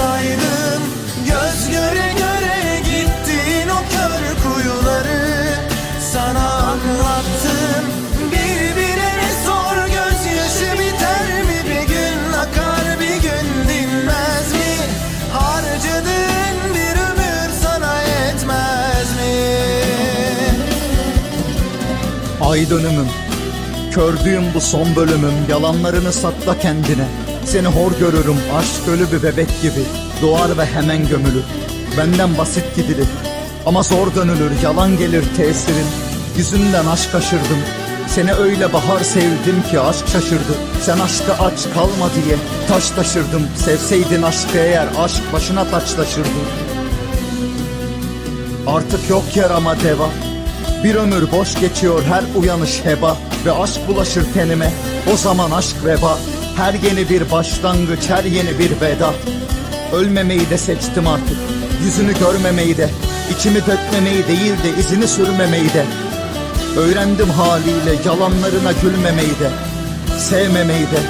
olsaydım Göz göre göre gittin o kör kuyuları. Sana anlattım birbirine sor Gözyaşı biter mi? Bir gün akar bir gün dinmez mi? Harcadığın bir ömür sana yetmez mi? Ay dönümüm Kördüğüm bu son bölümüm Yalanlarını sakla kendine. Seni hor görürüm aşk ölü bir bebek gibi. Doğar ve hemen gömülür Benden basit gidilir. Ama zor dönülür yalan gelir tesirin. Yüzünden aşk aşırdım Seni öyle bahar sevdim ki aşk şaşırdı. Sen aşka aç kalma diye taş taşırdım. Sevseydin aşkı eğer aşk başına taç taşırdı. Artık yok yarama deva. Bir ömür boş geçiyor her uyanış heba. Ve aşk bulaşır tenime o zaman aşk veba Her yeni bir başlangıç her yeni bir veda. Ölmemeyi de seçtim artık. Yüzünü görmemeyi de içimi dökmemeyi değil de izini sürmemeyi de. Öğrendim haliyle yalanlarına gülmemeyi de Sevmemeyi de.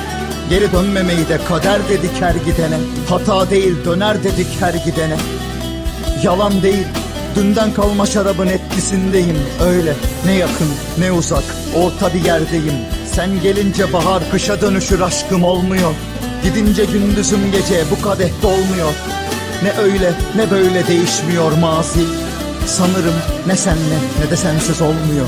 Geri dönmemeyi de kader dedik her gidene. Hata değil döner dedik her gidene. Yalan değil Dünden kalma şarabın etkisindeyim. Öyle ne yakın ne uzak Orta bir yerdeyim Sen gelince bahar kışa dönüşür aşkım olmuyor. Gidince gündüzüm gece bu kadeh dolmuyor. Ne öyle ne böyle değişmiyor mazi. Sanırım ne senle ne de sensiz olmuyor